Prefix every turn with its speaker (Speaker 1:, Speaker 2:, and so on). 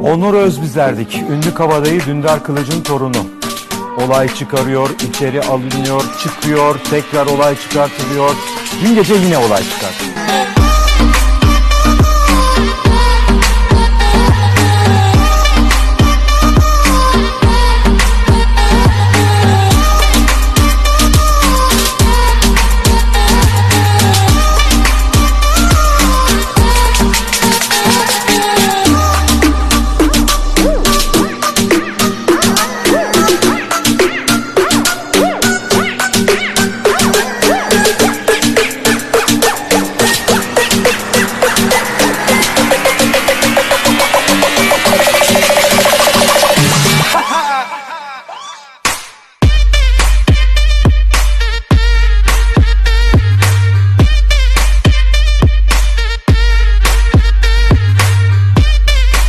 Speaker 1: Onur Özbizerdik, ünlü kabadayı Dündar Kılıç'ın torunu. Olay çıkarıyor, içeri alınıyor, çıkıyor, tekrar olay çıkartılıyor. Dün gece yine olay çıkarttı.